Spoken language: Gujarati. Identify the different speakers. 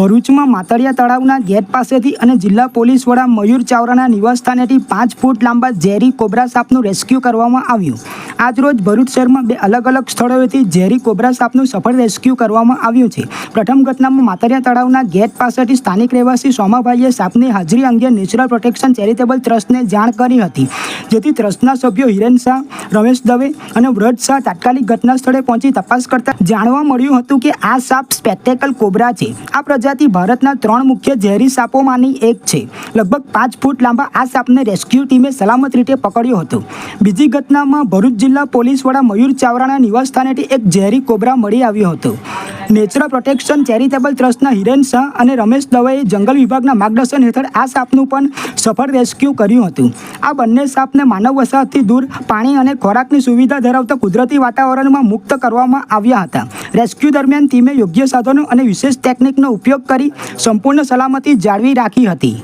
Speaker 1: ભરૂચમાં માતળિયા તળાવના ગેટ પાસેથી અને જિલ્લા પોલીસ વડા મયુર ચાવરાના નિવાસસ્થાનેથી પાંચ ફૂટ લાંબા ઝેરી કોબ્રા સાપનું રેસ્ક્યુ કરવામાં આવ્યું. આજરોજ ભરૂચ શહેરમાં બે અલગ અલગ સ્થળોએથી ઝેરી કોબ્રા સાપનું સફળ રેસ્ક્યુ કરવામાં આવ્યું છે. પ્રથમ ઘટનામાં માતળિયા તળાવના ગેટ પાસેથી સ્થાનિક રહેવાસી સોમાભાઈએ સાપની હાજરી અંગે નેચરલ પ્રોટેક્શન ચેરિટેબલ ટ્રસ્ટને જાણ કરી હતી, જેથી ટ્રસ્ટના સભ્યો હિરેન શાહ, રમેશ દવે અને વ્રજ શાહ તાત્કાલિક ઘટના સ્થળે પહોંચી તપાસ કરતા જાણવા મળ્યું હતું કે આ સાપ સ્પેક્ટેકલ કોબ્રા છે. આ પ્રજાતિ ભારતના ત્રણ મુખ્ય ઝેરી સાપોમાંની એક છે. લગભગ પાંચ ફૂટ લાંબા આ સાપને રેસ્ક્યુ ટીમે સલામત રીતે પકડ્યો હતો. બીજી ઘટનામાં ભરૂચ જિલ્લા પોલીસ વડા મયુર ચાવરાના નિવાસસ્થાનેથી એક ઝેરી કોબરા મળી આવ્યો હતો. નેચરલ પ્રોટેક્શન ચેરિટેબલ ટ્રસ્ટના હિરેન શાહ અને રમેશ દવેએ જંગલ વિભાગના માર્ગદર્શન હેઠળ આ સાપનું પણ સફળ રેસ્ક્યુ કર્યું હતું. આ બંને સાપને માનવ વસાહતથી દૂર પાણી અને ખોરાકની સુવિધા ધરાવતા કુદરતી વાતાવરણમાં મુક્ત કરવામાં આવ્યા હતા. રેસ્ક્યુ દરમિયાન ટીમે યોગ્ય સાધનો અને વિશેષ ટેકનિકનો ઉપયોગ કરી સંપૂર્ણ સલામતી જાળવી રાખી હતી.